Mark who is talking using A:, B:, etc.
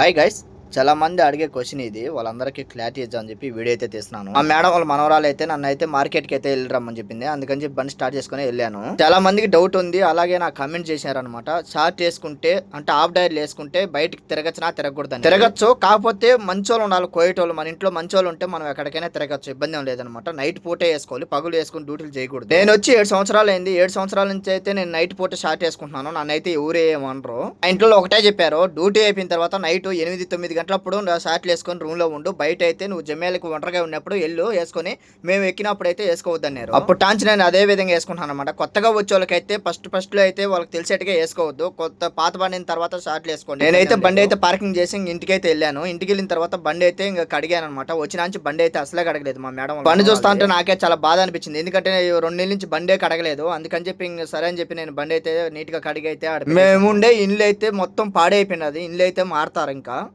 A: Hi guys, చాలా మంది అడిగే క్వశ్చన్ ఇది. వాళ్ళందరికీ క్లారిటీ ఇద్దామని చెప్పి వీడియో అయితే తీస్తున్నాను. ఆ మేడం వాళ్ళ మనవరాలు అయితే నన్ను అయితే మార్కెట్కి అయితే వెళ్ళి రమ్మని చెప్పింది. అందుకని చెప్పి బండి స్టార్ట్ చేసుకుని వెళ్ళాను. చాలా మందికి డౌట్ ఉంది. అలాగే నాకు కమెంట్ చేశారనమాట షార్ట్ వేసుకుంటే అంటే ఆఫ్ డైర్ వేసుకుంటే బయటకి తిరగచ్చునా తిరగకూడదని తిరగచ్చు కాకపోతే మంచోళ్ళు ఉండాలి. కోయటోళ్ళు మన ఇంట్లో మంచోళ్ళు ఉంటే మనం ఎక్కడికైనా తిరగచ్చు. ఇబ్బంది ఏం లేదనమాట నైట్ పూటే వేసుకోవాలి. పగులు వేసుకుని డ్యూటీలు చేయకూడదు. నేను వచ్చి ఏడు సంవత్సరాలు అయింది. ఏడు సంవత్సరాల నుంచి అయితే నేను నైట్ పూట షార్ట్ వేసుకుంటున్నాను. నన్నైతే ఎవరే ఏమనరు. ఆ ఇంట్లో ఒకటే చెప్పారు. డ్యూటీ అయిపోయిన తర్వాత నైట్ ఎనిమిది తొమ్మిది గంటలప్పుడు షార్ట్లు వేసుకొని రూమ్లో ఉండు. బయట అయితే నువ్వు జమ్మేలకు ఒంటరిగా ఉన్నప్పుడు ఎల్లు వేసుకొని మేము ఎక్కినప్పుడు అయితే వేసుకోవద్దన్నారు. అప్పుడు టాంచి నేను అదే విధంగా వేసుకుంటాను అనమాట కొత్తగా వచ్చే వాళ్ళకైతే ఫస్ట్ ఫస్ట్లో అయితే వాళ్ళకి తెలిసేట్టుగా వేసుకోవద్దు. కొత్త పాత బండిన తర్వాత షార్ట్లు వేసుకోండి. నేనైతే బండి అయితే పార్కింగ్ చేసి ఇంక ఇంటికి అయితే వెళ్ళాను. ఇంటికి వెళ్ళిన తర్వాత బండి అయితే ఇంకా కడిగాను అనమాట వచ్చిన నుంచి బండి అయితే అసలే కడగలేదు మా మేడం బండి చూస్తా అంటే నాకే చాలా బాధ అనిపించింది. ఎందుకంటే రెండు నెలల నుంచి బండే కడగలేదు. అందుకని చెప్పి ఇంక సరే అని చెప్పి నేను బండి అయితే నీట్గా కడిగి అయితే ఆడ- మేము ఉండే ఇల్లు అయితే మొత్తం పాడైపోయినది. ఇల్లు అయితే మారుతారు ఇంకా.